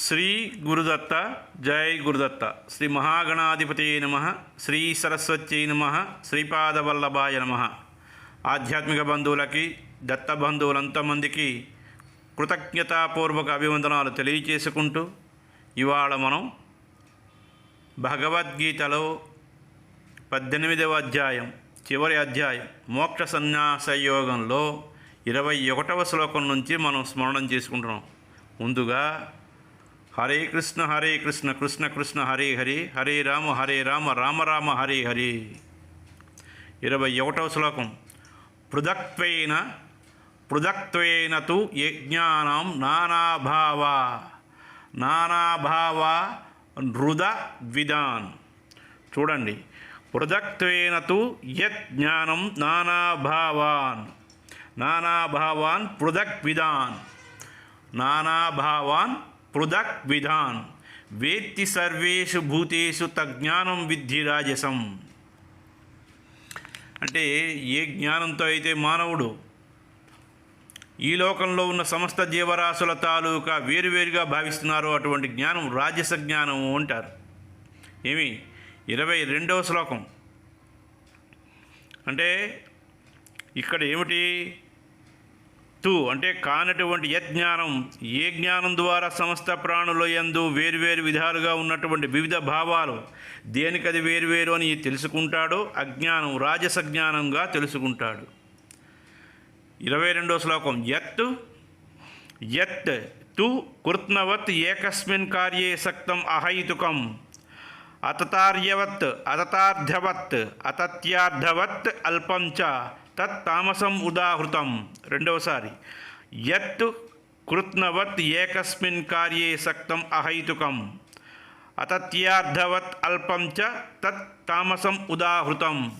శ్రీ గురుదత్త జై గురుదత్త. శ్రీ మహాగణాధిపతి నమ. శ్రీ సరస్వతి నమ. శ్రీపాదవల్లభాయ నమ. ఆధ్యాత్మిక బంధువులకి దత్త బంధువులంతమందికి కృతజ్ఞతాపూర్వక అభివందనాలు తెలియచేసుకుంటూ ఇవాళ మనం భగవద్గీతలో పద్దెనిమిదవ అధ్యాయం చివరి అధ్యాయం మోక్ష సన్యాస యోగంలో ఇరవై ఒకటవ శ్లోకం నుంచి మనం స్మరణం చేసుకుంటున్నాం. ముందుగా హరే కృష్ణ హరే కృష్ణ కృష్ణ కృష్ణ హరే హరి హరే రామ హరే రామ రామ రామ హరే హరి. ఇరవై ఒకటవ శ్లోకం. పృథక్త్వేన పృథక్త్వేన తు యజ్ఞానం నానాభావ నానాభావ నృద విధాన్ చూడండి. పృథక్త్వేన తు యజ్ఞానం నానాభావాన్. నానాభావాన్ పృథక్ విధాన్ నానాభావాన్ పృథక్ విధాన్. వేత్తి సర్వేషు భూతేషు తజ్ఞానం విద్ధి రాజసం. అంటే ఏ జ్ఞానంతో అయితే మానవుడు ఈ లోకంలో ఉన్న సమస్త జీవరాశుల తాలూకా వేరువేరుగా భావిస్తున్నారో అటువంటి జ్ఞానం రాజస జ్ఞానము అంటారు. ఏమి? ఇరవై రెండవ శ్లోకం. అంటే ఇక్కడ ఏమిటి? తు అంటే కానటువంటి యజ్ఞానం ఏ జ్ఞానం ద్వారా సమస్త ప్రాణుల యందు వేరువేరు విధాలుగా ఉన్నటువంటి వివిధ భావాలు దేనికది వేరువేరు అని తెలుసుకుంటాడో అజ్ఞానం రాజస జ్ఞానంగా తెలుసుకుంటాడు. ఇరవై రెండో శ్లోకం యత్ యత్ తు కృత్నవత్ ఏకస్మిన్ కార్యే సక్తం అహైతుకం అతతార్యవత్ అతతార్థవత్ అతత్యార్థవత్ అల్పం చ తత్ తామసం ఉదాహృతం. రెండవసారి. యత్ కృత్నవత్ ఏకస్మిన్ కార్యే సక్తం అహైతుకం. అతత్యార్థవత్ అల్పం చ తత్ తామసం ఉదాహృతం.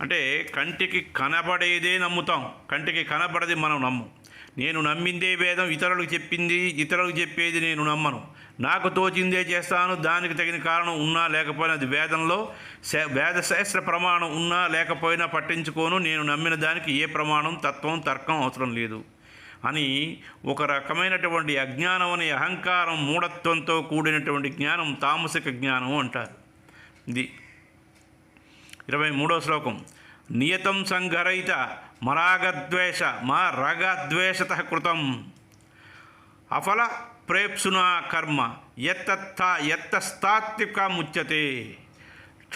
అంటే కంటికి కనబడేదే నమ్ముతాం. కంటికి కనబడది మనం నమ్ము. నేను నమ్మిందే వేదం ఇతరులకు చెప్పింది ఇతరులకు చెప్పేది నేను నమ్మను. నాకు తోచిందే చేస్తాను దానికి తగిన కారణం ఉన్నా లేకపోయినా అది వేదంలో వేదశాస్త్ర ప్రమాణం ఉన్నా లేకపోయినా పట్టించుకోను నేను నమ్మిన దానికి ఏ ప్రమాణం తత్వం తర్కం అవసరం లేదు. అని ఒక రకమైనటువంటి అజ్ఞానం అనే అహంకారం మూఢత్వంతో కూడినటువంటి జ్ఞానం తామసిక జ్ఞానం అంటారు. ఇది ఇరవై మూడో శ్లోకం. నియతం సంఘరయిత మరాగద్వేష మా రగద్వేషత కృతం. అఫల ప్రేప్సునా కర్మ. ఎత్తత్త ఎత్తస్తాత్వికముచ్యతే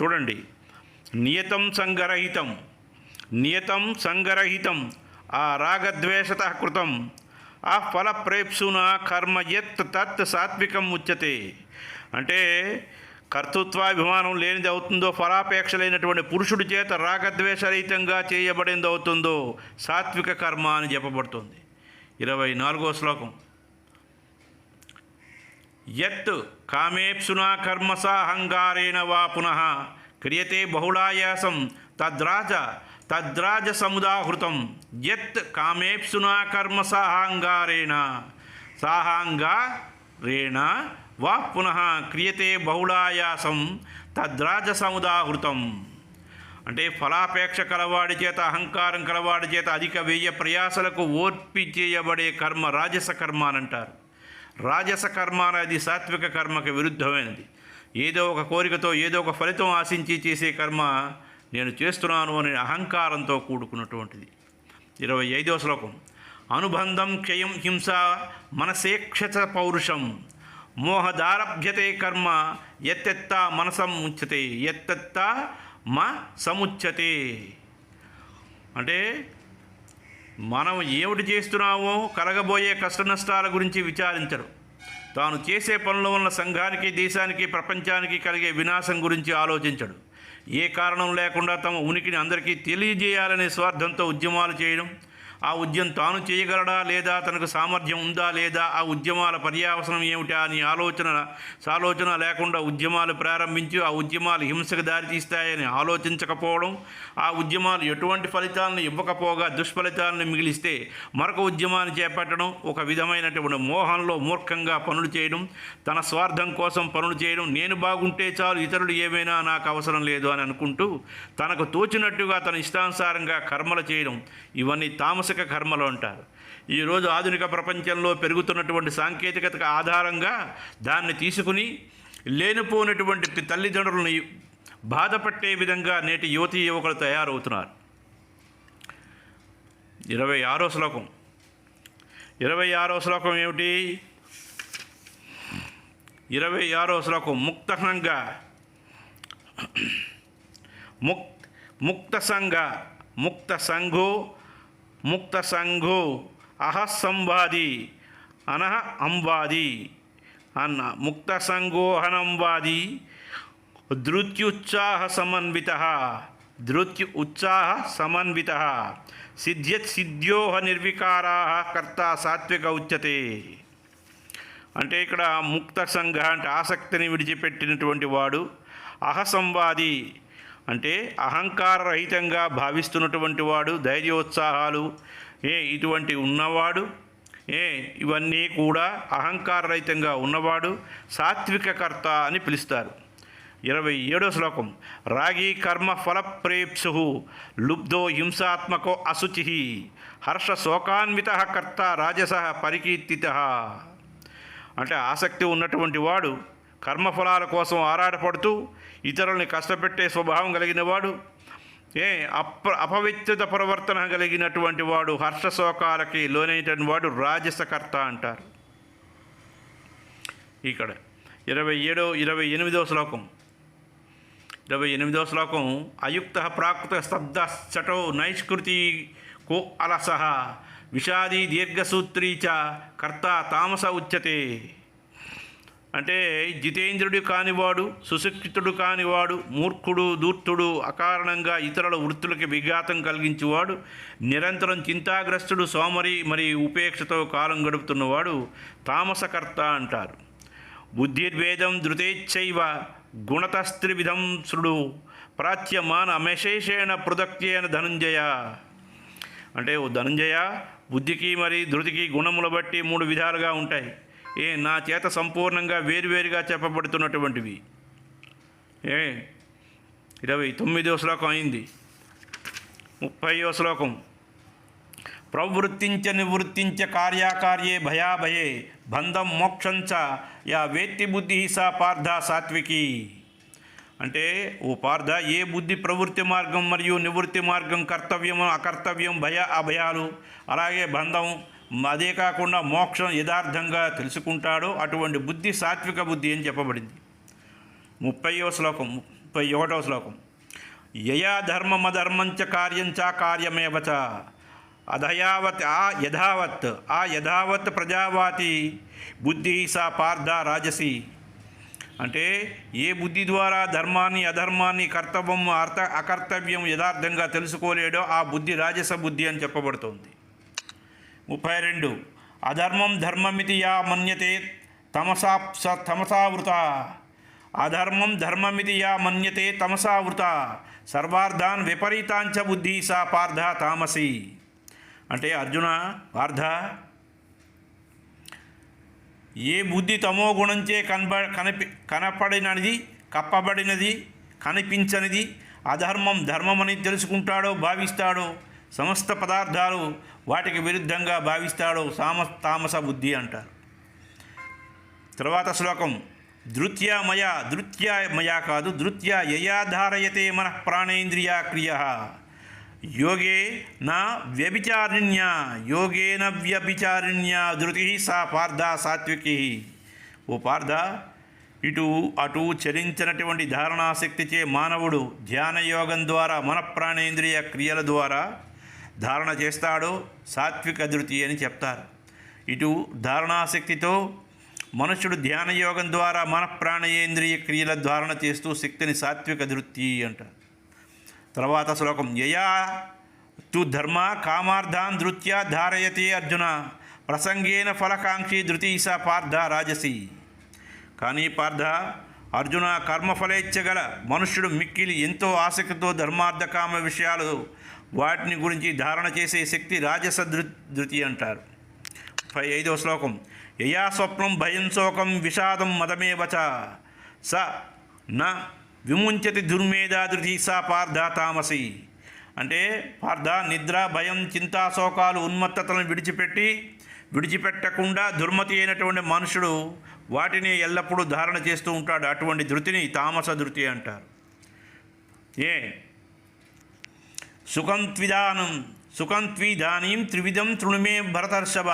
చూడండి. నియతం సంగరహితం. నియతం సంగరహితం. ఆ రాగద్వేషత కృతం. ఆ ఫల ప్రేప్సునా కర్మ ఎత్ తత్ సాత్వికం ఉచ్యతే అంటే కర్తృత్వాభిమానం లేనిది అవుతుందో ఫలాపేక్ష లేనటువంటి పురుషుడి చేత రాగద్వేషరహితంగా చేయబడింది అవుతుందో సాత్విక కర్మ అని చెప్పబడుతుంది. ఇరవై నాలుగో శ్లోకం. యత్ కామేప్సునా కర్మసాహంగారేణ వా పునః క్రియతే బహుళాయాసం తద్రాజ తద్రాజ సముదాహృతం యత్ కామేప్సునా కర్మసాహంగారేణ సాహాంగారేణ వా పునః క్రియతే బహుళాయాసం తద్రాజ సముదాహృతం అంటే ఫలాపేక్ష కలవాడి చేత అహంకారం కలవాడి చేత అధిక వ్యయ ప్రయాసలకు ఓర్పి చేయబడే కర్మ రాజస కర్మ అని అంటారు. రాజస కర్మ అనేది సాత్విక కర్మకి విరుద్ధమైనది. ఏదో ఒక కోరికతో ఏదో ఒక ఫలితం ఆశించి చేసే కర్మ నేను చేస్తున్నాను అనే అహంకారంతో కూడుకున్నటువంటిది. ఇరవై ఐదవ శ్లోకం. అనుబంధం క్షయం హింస మనసేక్షత పౌరుషం. మోహదారభ్యతే కర్మ ఎత్తెత్త మనసం ఉచ్యతే ఎత్తెత్త మ సముచ్యతే. అంటే మనం ఏమిటి చేస్తున్నామో కలగబోయే కష్ట నష్టాల గురించి విచారించరు. తాను చేసే పనుల వల్ల సంఘానికి దేశానికి ప్రపంచానికి కలిగే వినాశం గురించి ఆలోచించడు. ఏ కారణం లేకుండా తమ ఉనికిని అందరికీ తెలియజేయాలనే స్వార్థంతో ఉద్యమాలు చేయడం ఆ ఉద్యమం తాను చేయగలడా లేదా తనకు సామర్థ్యం ఉందా లేదా ఆ ఉద్యమాల పర్యావసనం ఏమిటా అని ఆలోచన సాలోచన లేకుండా ఉద్యమాలు ప్రారంభించి ఆ ఉద్యమాలు హింసకు దారితీస్తాయని ఆలోచించకపోవడం ఆ ఉద్యమాలు ఎటువంటి ఫలితాలను ఇవ్వకపోగా దుష్ఫలితాలను మిగిలిస్తే మరొక ఉద్యమాన్ని చేపట్టడం ఒక విధమైనటువంటి మోహంలో మూర్ఖంగా పనులు చేయడం తన స్వార్థం కోసం పనులు చేయడం నేను బాగుంటే చాలు ఇతరులు ఏమైనా నాకు అవసరం లేదు అని అనుకుంటూ తనకు తోచినట్టుగా తన ఇష్టానుసారంగా కర్మలు చేయడం ఇవన్నీ మానసిక కర్మలు అంటారు. ఈరోజు ఆధునిక ప్రపంచంలో పెరుగుతున్నటువంటి సాంకేతికత ఆధారంగా దాన్ని తీసుకుని లేనిపోయినటువంటి తల్లిదండ్రులను బాధపట్టే విధంగా నేటి యువతీ యువకులు తయారవుతున్నారు. ఇరవై ఆరో శ్లోకం. ఇరవై ఆరో శ్లోకం ఏమిటి? ఇరవై ఆరో శ్లోకం ముక్తంగా ముక్ ముక్త సంఘ ముక్త సంఘో ముక్త సంఘో అహస్సంవాది అనహ అంవాది అన్న ముక్త సంఘోహనంవాది ధృత్యుత్సాహ సమన్విత ధృత్యు ఉత్సాహ సమన్విత సిద్ధ్యత్ సిద్ధ్యోహ నిర్వికారా కర్త సాత్విక ఉచ్యతే. అంటే ఇక్కడ ముక్త సంఘ అంటే ఆసక్తిని విడిచిపెట్టినటువంటి వాడు అహసంవాది అంటే అహంకార రహితంగా భావిస్తున్నటువంటి వాడు ధైర్యోత్సాహాలు ఏ ఇటువంటి ఉన్నవాడు ఏ ఇవన్నీ కూడా అహంకార రహితంగా ఉన్నవాడు సాత్విక కర్త అని పిలుస్తారు. ఇరవై ఏడో శ్లోకం రాగి కర్మ ఫలప్రేప్సు లుబ్ధో హింసాత్మకో అశుచి హర్ష శోకాన్విత కర్త రాజస పరికీర్తిత. అంటే ఆసక్తి ఉన్నటువంటి వాడు కర్మఫలాల కోసం ఆరాటపడుతూ ఇతరుల్ని కష్టపెట్టే స్వభావం కలిగిన వాడు ఏ అప అపవిత్రత ప్రవర్తన కలిగినటువంటి వాడు హర్షశోకాలకి లోనైనటువంటి వాడు రాజసకర్త అంటారు. ఇక్కడ ఇరవై ఏడో ఇరవై ఎనిమిదో శ్లోకం. ఇరవై ఎనిమిదో శ్లోకం అయుక్త ప్రాకృత స్తబ్ద చటో నైష్కృతి కో అలస విషాదీ దీర్ఘసూత్రీ చ కర్త తామస ఉచ్యతే. అంటే జితేంద్రుడు కానివాడు సుశిక్షితుడు కానివాడు మూర్ఖుడు దూర్తుడు అకారణంగా ఇతరుల వృత్తులకి విఘాతం కలిగించేవాడు నిరంతరం చింతాగ్రస్తుడు సోమరి మరియు ఉపేక్షతో కాలం గడుపుతున్నవాడు తామసకర్త అంటారు. బుద్ధిర్వేదం ధృతేచ్ఛైవ గుణతస్త్రివిధం శృడు ప్రాచ్యమాన అమశేషేణ పృథక్యేన ధనంజయ. అంటే ఓ ధనంజయ బుద్ధికి మరి ధృతికి గుణముల బట్టి మూడు విధాలుగా ఉంటాయి. ఏ నా చేత సంపూర్ణంగా వేరువేరుగా చెప్పబడుతున్నటువంటివి. ఏ ఇరవై తొమ్మిదో శ్లోకం అయింది. ముప్పయో శ్లోకం. ప్రవృత్తించ నివృత్తించ కార్యాకార్యే భయాభయే బంధం మోక్షంచ యా వేత్తి బుద్ధి సా పార్థ సాత్వికి. అంటే ఓ పార్థ ఏ బుద్ధి ప్రవృత్తి మార్గం మరియు నివృత్తి మార్గం కర్తవ్యం అకర్తవ్యం భయ అభయాలు అలాగే బంధం అదే కాకుండా మోక్షం యథార్థంగా తెలుసుకుంటాడో అటువంటి బుద్ధి సాత్విక బుద్ధి అని చెప్పబడింది. ముప్పైవ శ్లోకం ముప్పై ఒకటవ శ్లోకం. యయా ధర్మమధర్మంచ కార్యంచ కార్యమేవ చ. అధయావత్ ఆ యథావత్ ఆ యథావత్ ప్రజావాతి బుద్ధి సా పార్థ రాజసి. అంటే ఏ బుద్ధి ద్వారా ధర్మాన్ని అధర్మాన్ని కర్తవ్యం అర్థ అకర్తవ్యం యథార్థంగా తెలుసుకోలేడో ఆ బుద్ధి రాజస బుద్ధి అని చెప్పబడుతోంది. ముప్పై రెండు అధర్మం ధర్మమితి యా మన్యతే తమసా స తమసావృత. అధర్మం ధర్మమితి యా మన్యతే తమసావృత. సర్వార్థాన్ విపరీతాంచ బుద్ధి సా పార్థ తామసి. అంటే అర్జున పార్థ ఏ బుద్ధి తమో గుణంచే కనబ కనిపి కనపడినది కప్పబడినది కనిపించనిది అధర్మం ధర్మమని తెలుసుకుంటాడో భావిస్తాడో సమస్త పదార్థాలు వాటికి విరుద్ధంగా భావిస్తాడో సామ తామస బుద్ధి అంటారు. తర్వాత శ్లోకం ధృత్యామయ ధృత్యామయ కాదు ధృత్య యయాధారయతే మన ప్రాణేంద్రియ క్రియ. యోగే నా వ్యభిచారిణ్య యోగేన వ్యభిచారిణ్య ధృతి సా పార్థ సాత్వికి. ఓ పార్థ ఇటు అటు చరించినటువంటి ధారణాశక్తిచే మానవుడు ధ్యానయోగం ద్వారా మన ప్రాణేంద్రియ క్రియల ద్వారా ధారణ చేస్తాడో సాత్విక ధృతి అని చెప్తారు. ఇటు ధారణాశక్తితో మనుషుడు ధ్యానయోగం ద్వారా మన ప్రాణయేంద్రియ క్రియల ధారణ చేస్తూ శక్తిని సాత్విక ధృతి అంటారు. తర్వాత శ్లోకం యయా తు ధర్మ కామార్థాన్ ధృత్యా ధారయతే అర్జున ప్రసంగేన ఫలకాంక్షి ధృతీస పార్థ రాజసి. కానీ పార్థ అర్జున కర్మఫలేచ్ఛగల మనుష్యుడు మిక్కిలి ఎంతో ఆసక్తితో ధర్మార్థకామ విషయాలు వాటిని గురించి ధారణ చేసే శక్తి రాజస ధృతి అంటారు. పై ఐదవ శ్లోకం. యయా స్వప్నం భయం శోకం విషాదం మదమేవచ. స న విముంచతి దుర్మేధాధృతి సా పార్థ తామసి. అంటే పార్థ నిద్ర భయం చింతా శోకాలు ఉన్మత్తతలను విడిచిపెట్టి విడిచిపెట్టకుండా దుర్మతి అయినటువంటి మనుషుడు వాటిని ఎల్లప్పుడూ ధారణ చేస్తూ ఉంటాడు. అటువంటి ధృతిని తామస ధృతి అంటారు. ఏ సుఖం త్విదానం సుఖం త్విధానీం త్రివిధం తృణుమే భరతర్షభ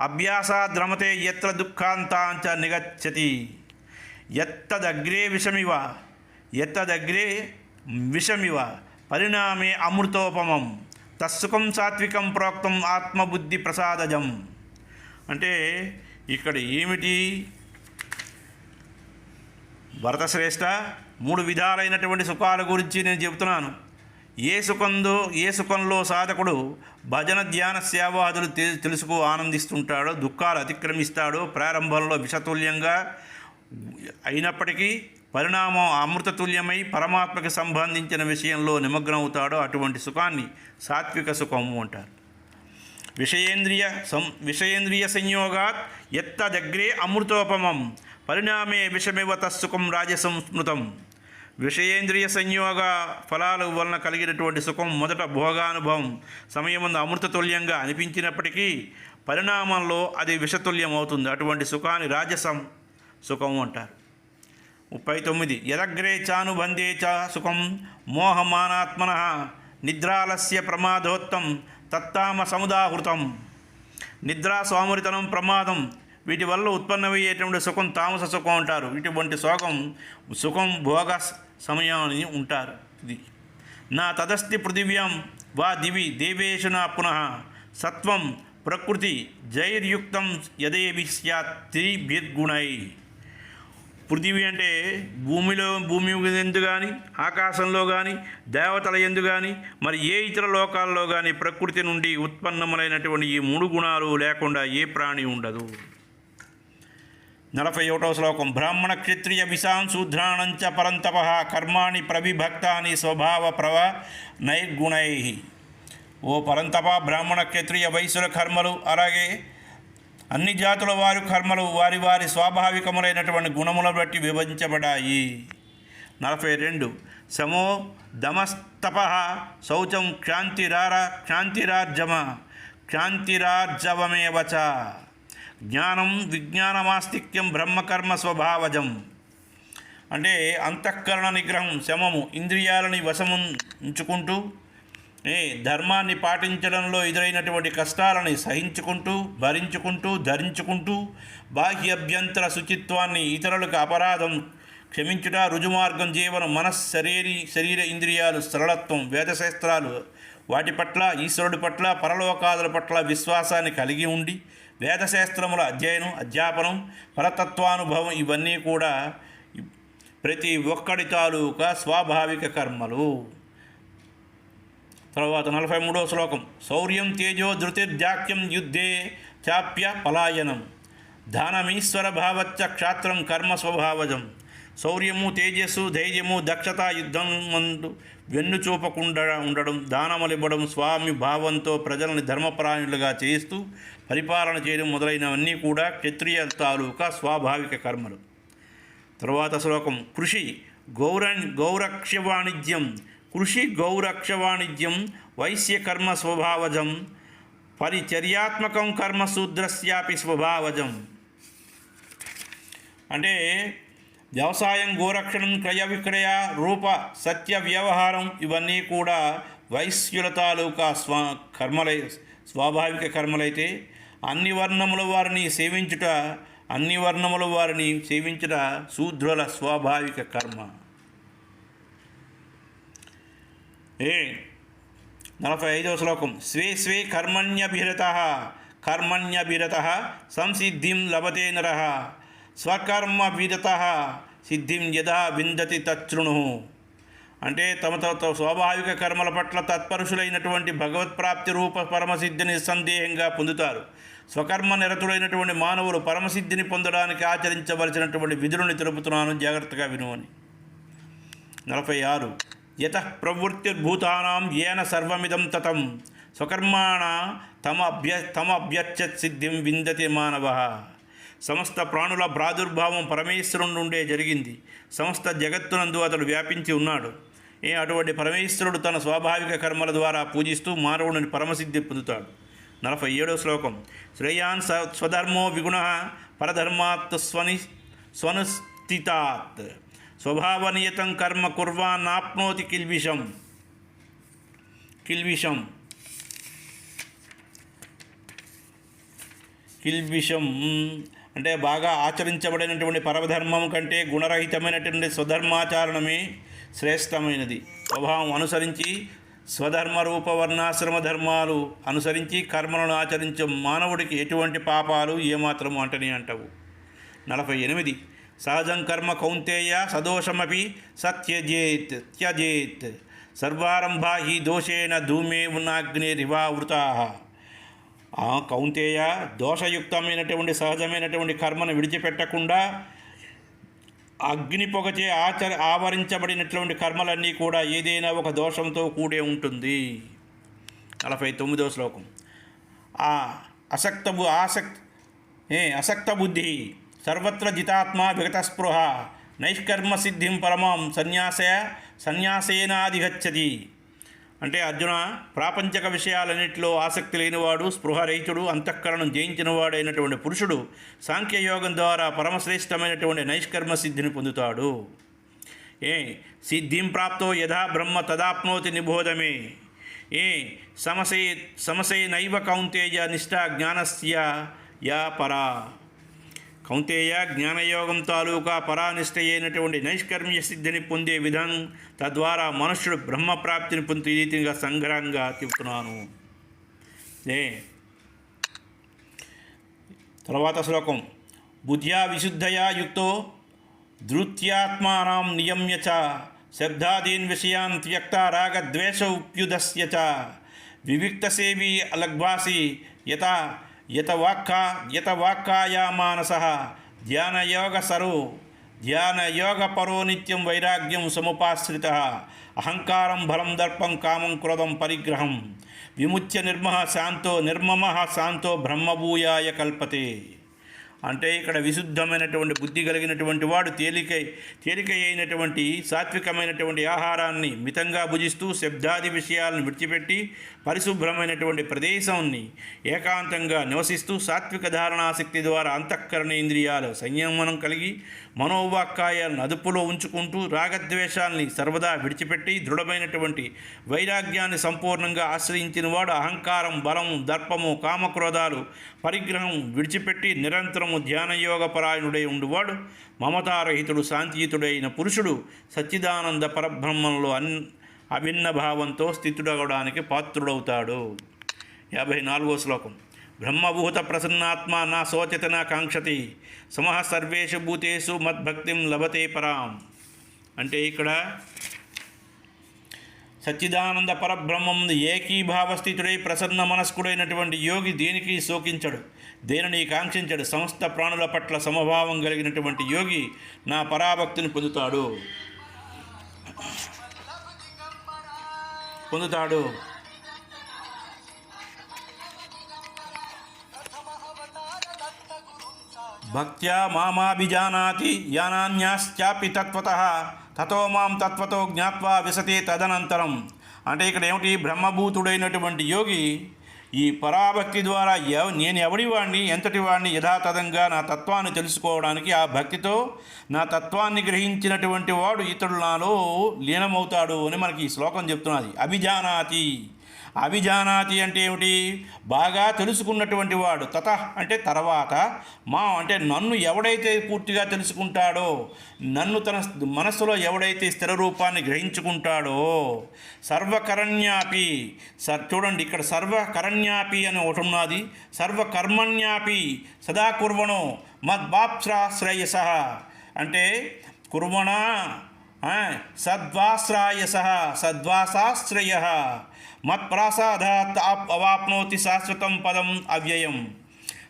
అభ్యాసాద్రమతే ఎత్ర దుఃఖాంతాంచ నిగచ్చతి ఎత్తదగ్రే విషమివ ఎత్తదగ్రే విషమివ పరిణామే అమృతోపమం తస్సుఖం సాత్వికం ప్రోక్తం ఆత్మబుద్ధి ప్రసాదజం అంటే ఇక్కడ ఏమిటి? భరతశ్రేష్ఠ మూడు విధాలైనటువంటి సుఖాల గురించి నేను చెబుతున్నాను. ఏ సుఖందో ఏ సుఖంలో సాధకుడు భజన ధ్యాన సేవాదులు తె- తెలుసుకో ఆనందిస్తుంటాడో దుఃఖాలు అతిక్రమిస్తాడో ప్రారంభంలో విషతుల్యంగా అయినప్పటికీ పరిణామం అమృతతుల్యమై పరమాత్మకి సంబంధించిన విషయంలో నిమగ్నమవుతాడో అటువంటి సుఖాన్ని సాత్విక సుఖము అంటారు. విషయేంద్రియ సం విషయేంద్రియ సంయోగాత్ ఎత్తదగ్రే అమృతోపమం పరిణామే విషమివ తస్సుఖం రాజసంస్మృతం. విషయేంద్రియ సంయోగ ఫలాల వలన కలిగినటువంటి సుఖం మొదట భోగానుభవం సమయముందు అమృతతుల్యంగా అనిపించినప్పటికీ పరిణామంలో అది విషతుల్యం అవుతుంది అటువంటి సుఖాన్ని రాజసం సుఖం అంటారు. ముప్పై తొమ్మిది. యదగ్రే చానుబంధే చ సుఖం మోహమానాత్మన నిద్రాలస్య ప్రమాదోత్తం తత్తామ సముదాహృతం. నిద్రా సోమరితనం ప్రమాదం వీటి వల్ల ఉత్పన్నమయ్యేటువంటి సుఖం తామస సుఖం అంటారు. ఇటువంటి సుఖం సుఖం భోగ సమయాన్ని ఉంటారు. ఇది. నా తదస్తి పృథివ్యాం వా దివి దేవేషు నా పునః సత్వం ప్రకృతి జైర్యుక్తం యదేవి స్యాత్ త్రిభిర్గుణై. పృథివీ అంటే భూమిలో భూమి ఎందు కానీ ఆకాశంలో కానీ దేవతల ఎందు కానీ మరి ఏ ఇతర లోకాల్లో కానీ ప్రకృతి నుండి ఉత్పన్నములైనటువంటి ఈ మూడు గుణాలు లేకుండా ఏ ప్రాణి ఉండదు. నలభై ఒకటవ శ్లోకం. బ్రాహ్మణ క్షత్రియ విశాం శూద్రాణంచ పరంతప కర్మాణి ప్రవిభక్తాని స్వభావ ప్రవ నైర్గుణై. ఓ పరంతప బ్రాహ్మణ క్షత్రియ వైశ్యుల కర్మలు అలాగే అన్ని జాతుల వారి కర్మలు వారి వారి స్వాభావికములైనటువంటి గుణములను బట్టి విభజించబడాయి. నలభై రెండు సమో దమస్తప శౌచం క్షాంతిరార క్షాంతిరార్జమ క్షాంతిరార్జవమేవచ జ్ఞానం విజ్ఞానమాస్తిక్యం బ్రహ్మకర్మ స్వభావజం. అంటే అంతఃకరణ నిగ్రహం శమము ఇంద్రియాలని వశము ఉంచుకుంటూ ఏ ధర్మాన్ని పాటించడంలో ఎదురైనటువంటి కష్టాలని సహించుకుంటూ భరించుకుంటూ ధరించుకుంటూ బాహ్యభ్యంతర శుచిత్వాన్ని ఇతరులకు అపరాధం క్షమించుట రుజుమార్గం జీవనం మనస్ శరీరి శరీర ఇంద్రియాలు సరళత్వం వేదశాస్త్రాలు వాటి పట్ల ఈశ్వరుడి పట్ల పరలోకాదుల పట్ల విశ్వాసాన్ని కలిగి ఉండి వేదశాస్త్రముల అధ్యయనం అధ్యాపనం పరతత్వానుభవం ఇవన్నీ కూడా ప్రతి ఒక్కడి తాలూకా స్వాభావిక కర్మలు. తర్వాత నలభై మూడో శ్లోకం. శౌర్యం తేజో ధృతిర్జాక్యం యుద్ధే చాప్య పలాయనం. దానమీశ్వర భావచ్చ క్షాత్రం కర్మ స్వభావజం. శౌర్యము తేజస్సు ధైర్యము దక్షత యుద్ధం మందు వెన్ను చూపకుండా ఉండడం దానములివ్వడం స్వామి భావంతో ప్రజలను ధర్మపరాయణులుగా చేస్తూ పరిపాలన చేయడం మొదలైనవన్నీ కూడా క్షత్రియ తాలూకా స్వాభావిక కర్మలు. తరువాత శ్లోకం కృషి గౌర గౌరక్ష వాణిజ్యం కృషి గౌరక్ష వాణిజ్యం వైశ్య కర్మ స్వభావజం పరిచర్యాత్మకం కర్మ శూద్రస్యాపి స్వభావజం. అంటే వ్యవసాయం గోరక్షణం క్రయ విక్రయ రూప సత్య వ్యవహారం ఇవన్నీ కూడా వైశ్యుల తాలూకా స్వ కర్మలై స్వాభావిక కర్మలైతే అన్ని వర్ణముల వారిని సేవించుట అన్ని వర్ణముల వారిని సేవించుట శూద్రుల స్వాభావిక కర్మ. ఏ? నలభై ఐదవ శ్లోకం. స్వే స్వే కర్మణ్యభిరత కర్మణ్యభిరత సంసిద్ధిం లభతే నర. స్వకర్మ స్వకర్మభిరత సిద్ధిం యథా విందతి తచ్చృణు. అంటే తమ తమ స్వాభావిక కర్మల పట్ల తత్పరుషులైనటువంటి భగవత్ప్రాప్తి రూప పరమసిద్ధిని సందేహంగా పొందుతారు. స్వకర్మ నిరతుడైనటువంటి మానవులు పరమసిద్ధిని పొందడానికి ఆచరించవలసినటువంటి విధులను తెలుపుతున్నాను. జాగ్రత్తగా వినువని నలభై ఆరు. యత ప్రవృత్తిర్భూతానాం ఏన సర్వమిదం తతం. స్వకర్మాణ తమ అభ్య తమ అభ్యర్చత్ సిద్ధిం విందతి మానవ. సమస్త ప్రాణుల ప్రాదుర్భావం పరమేశ్వరుని నుండే జరిగింది. సమస్త జగత్తునందు అతడు వ్యాపించి ఉన్నాడు. ఏ అటువంటి పరమేశ్వరుడు తన స్వాభావిక కర్మల ద్వారా పూజిస్తూ మానవుడిని పరమసిద్ధి పొందుతాడు. నలభై ఏడో శ్లోకం. శ్రేయాన్ స స్వధర్మో విగుణ పరధర్మాత్ స్వని స్వనుస్థితాత్. స్వభావనియతం కర్మ కుర్వాన్నాప్నోతి కిల్విషం. కిల్విషం. కిల్విషం. అంటే బాగా ఆచరించబడినటువంటి పరమధర్మం కంటే గుణరహితమైనటువంటి స్వధర్మాచరణమే శ్రేష్టమైనది. స్వభావం అనుసరించి స్వధర్మ రూప వర్ణాశ్రమ ధర్మాలు అనుసరించి కర్మలను ఆచరించే మానవుడికి ఎటువంటి పాపాలు ఏమాత్రము అంటని అంటవు. నలభై ఎనిమిది. సహజం కర్మ కౌంతేయ సదోషమపి సత్యజేత్ త్యజేత్. సర్వారంభా హి దోషేణ ధూమే ఉన్నాగ్నే రివావృతా. కౌంతేయ దోషయుక్తమైనటువంటి సహజమైనటువంటి కర్మను విడిచిపెట్టకుండా అగ్ని పొగచే ఆచర ఆవరించబడినటువంటి కర్మలన్నీ కూడా ఏదైనా ఒక దోషంతో కూడే ఉంటుంది. నలభై తొమ్మిదో శ్లోకం. ఆ అసక్త ఆసక్త ఏ అసక్త బుద్ధి సర్వత్ర జితాత్మ విగతస్పృహ నైష్కర్మ సిద్ధిం పరమం సన్యాసయ సన్యాసేనాధిగచ్చతి. అంటే అర్జున ప్రాపంచక విషయాలన్నింటిలో ఆసక్తి లేనివాడు స్పృహరహితుడు అంతఃకరణం జయించినవాడైనటువంటి పురుషుడు సాంఖ్యయోగం ద్వారా పరమశ్రేష్టమైనటువంటి నైష్కర్మ సిద్ధిని పొందుతాడు. ఏ సిద్ధిం ప్రాప్తో యథా బ్రహ్మ తదాప్నోతి నిబోధమే. ఏ సమసే సమసే నైవ కౌంతేయ నిష్ఠా జ్ఞానస్య యా పరా. కౌంతేయ జ్ఞానయోగం తాలూకా పరానిష్ట అయినటువంటి నైష్కర్మ్య సిద్ధిని పొందే విధం తద్వారా మనుష్యుడు బ్రహ్మప్రాప్తిని పొందే రీతిగా సంగ్రహంగా చెబుతున్నాను. ఏ తర్వాత శ్లోకం. బుద్ధ్యా విశుద్ధయా యుక్తో ధృత్యాత్మానం నియమ్య చ శబ్దాదీన్ విషయాన్ త్యక్త రాగద్వేష ఉప్యుదస్య చ వివిక్తసేవీ అలగ్భాసి యతవాక్కా యతవాక్కాయామానస యత వాక్కాయా మానస ధ్యానయోగసరు ధ్యానయోగపరో నిత్యం వైరాగ్యం సముపాశ్రిత అహంకారం బలం దర్పం కామం క్రోధం పరిగ్రహం విముచ్య నిర్మ శాంతో నిర్మమ శాంతో బ్రహ్మభూయాయ కల్పతే. అంటే ఇక్కడ విశుద్ధమైనటువంటి బుద్ధి కలిగినటువంటి వాడు తేలిక తేలిక అయినటువంటి సాత్వికమైనటువంటి ఆహారాన్ని మితంగా భుజిస్తూ శబ్దాది విషయాలను విడిచిపెట్టి పరిశుభ్రమైనటువంటి ప్రదేశాన్ని ఏకాంతంగా నివసిస్తూ సాత్విక ధారణాశక్తి ద్వారా అంతఃకరణ ఇంద్రియాలు సంయమనం కలిగి మనోవాక్కాయాలను అదుపులో ఉంచుకుంటూ రాగద్వేషాలని సర్వదా విడిచిపెట్టి దృఢమైనటువంటి వైరాగ్యాన్ని సంపూర్ణంగా ఆశ్రయించిన వాడు అహంకారం బలం దర్పము కామక్రోధాలు పరిగ్రహం విడిచిపెట్టి నిరంతరము ధ్యానయోగపరాయణుడై ఉండువాడు మమతారహితుడు శాంతియుతుడైన పురుషుడు సచ్చిదానంద పరబ్రహ్మంలో అన్ అభిన్న భావంతో స్థితుడవడానికి పాత్రుడవుతాడు. యాభై నాలుగో శ్లోకం. బ్రహ్మభూత ప్రసన్నాత్మ నా శోచత నా కాంక్షతి. సమః సర్వేషు భూతేషు మద్భక్తిం లభతే పరాం. అంటే ఇక్కడ సచ్చిదానంద పరబ్రహ్మం ఏకీభావస్థితుడై ప్రసన్న మనస్కుడైనటువంటి యోగి దేనికి శోకించడు? దేనిని కాంక్షించడు? సమస్త ప్రాణుల పట్ల సమభావం కలిగినటువంటి యోగి నా పరాభక్తిని పొందుతాడు. పొందుతాడు. భక్త్యా మామాభిజానాతి యానాన్యాశ్చాపి తత్వత. తతో మాం తత్వతో జ్ఞాత్వా విసతి తదనంతరం. అంటే ఇక్కడ ఏమిటి? బ్రహ్మభూతుడైనటువంటి యోగి ఈ పరాభక్తి ద్వారా ఎవ నేను ఎవడి వాడిని ఎంతటి వాడిని యథాతథంగా నా తత్వాన్ని తెలుసుకోవడానికి ఆ భక్తితో నా తత్వాన్ని గ్రహించినటువంటి వాడు ఇతడు నాలో లీనమవుతాడు అని మనకి ఈ శ్లోకం చెప్తున్నది. అభిజానాతి. అభిజానాతి అంటే ఏమిటి? బాగా తెలుసుకున్నటువంటి వాడు. తత అంటే తర్వాత. మా అంటే నన్ను ఎవడైతే పూర్తిగా తెలుసుకుంటాడో నన్ను తన మనస్సులో ఎవడైతే స్థిర రూపాన్ని గ్రహించుకుంటాడో సర్వకరణ్యాపి సర్ చూడండి ఇక్కడ సర్వకరణ్యాపి అని ఒకటి ఉన్నది. సర్వకర్మణ్యాపి సదా కుర్వణో మద్వాప్శ్రాశ్రయస అంటే కుర్వణ సద్వాశ్రాయస సద్వాసాశ్రయ. మత్ప్రాసాదాత్ అవాప్నోతి శాశ్వతం పదం అవ్యయం.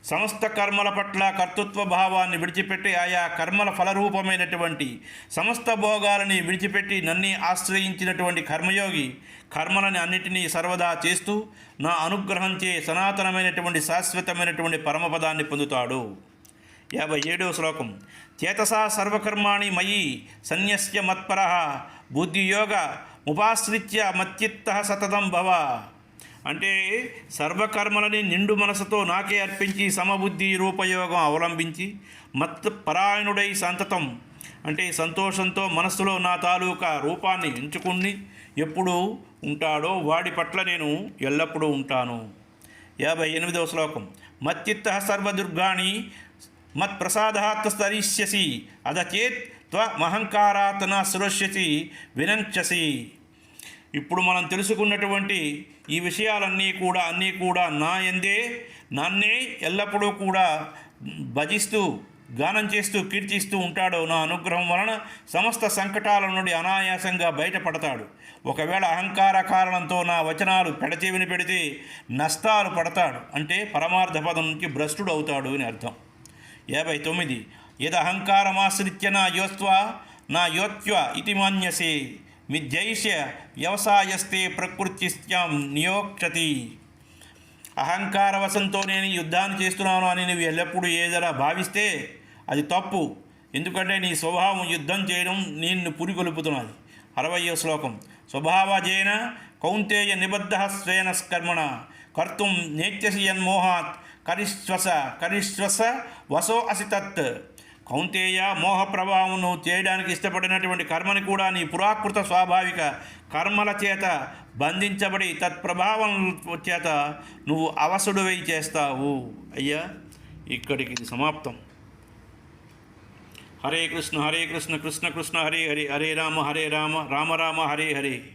సమస్త కర్మల పట్ల కర్తృత్వ భావాన్ని విడిచిపెట్టి ఆయా కర్మల ఫలరూపమైనటువంటి సమస్త భోగాలని విడిచిపెట్టి నన్ను ఆశ్రయించినటువంటి కర్మయోగి కర్మలని అన్నిటినీ సర్వదా చేస్తూ నా అనుగ్రహంచే సనాతనమైనటువంటి శాశ్వతమైనటువంటి పరమపదాన్ని పొందుతాడు. యాభై ఏడవ శ్లోకం. చేతసా సర్వకర్మాణి మయి సన్యస్య మత్పర బుద్ధియోగ ఉపాశ్రిత్య మత్చిత్త సతతం భవ. అంటే సర్వకర్మలని నిండు మనసుతో నాకే అర్పించి సమబుద్ధి రూపయోగం అవలంబించి మత్ పరాయణుడై సంతతం. అంటే సంతోషంతో మనస్సులో నా తాలూకా రూపాన్ని ఎంచుకుని ఎప్పుడు ఉంటాడో వాడి పట్ల నేను ఎల్లప్పుడూ ఉంటాను. యాభై ఎనిమిదవ శ్లోకం. మత్తిత్త సర్వదుర్గాణి మత్ప్రసాదాత్ స్తరిష్యసి అదచేత్ త్వమహంకారాత్ నా సురష్యసి వినంచసి ఇప్పుడు మనం తెలుసుకున్నటువంటి ఈ విషయాలన్నీ కూడా అన్నీ కూడా నా ఎందే నన్నే ఎల్లప్పుడూ కూడా భజిస్తూ గానం చేస్తూ కీర్తిస్తూ ఉంటాడో నా అనుగ్రహం వలన సమస్త సంకటాల నుండి అనాయాసంగా బయటపడతాడు. ఒకవేళ అహంకార కారణంతో నా వచనాలు పెడచెవిని పెడితే నష్టాలు పడతాడు. అంటే పరమార్థ పదం నుంచి భ్రష్టుడు అవుతాడు అని అర్థం. యాభై తొమ్మిది. యదహంకారమాశ్రిత్య నా యోత్వ నా యోత్వ ఇది మాన్యసే మిథ్యైష్య వ్యవసాయస్తే ప్రకృత్యాం నియోక్షతి అహంకారవశంతో నేను యుద్ధాన్ని చేస్తున్నాను అని నువ్వు ఎల్లప్పుడూ ఏదైనా భావిస్తే అది తప్పు. ఎందుకంటే నీ స్వభావం యుద్ధం చేయడం నిన్ను పురికొలుపుతున్నది అరవయో శ్లోకం. స్వభావజేన కౌంతేయ నిబద్ధ స్వేనస్కర్మణ కర్తుం నేత్యసి యన్మోహాత్ కరిశ్వస కరిశ్వస వసో అసి తత్ కౌంతేయ మోహ ప్రభావం నువ్వు చేయడానికి ఇష్టపడినటువంటి కర్మని కూడా నీ పురాకృత స్వాభావిక కర్మల చేత బంధించబడి తత్ప్రభావం చేత నువ్వు అవసుడువై చేస్తావు. అయ్యా ఇక్కడికి ఇది సమాప్తం. హరే కృష్ణ హరే కృష్ణ కృష్ణ కృష్ణ హరే హరే హరే రామ హరే రామ రామ రామ హరే హరే.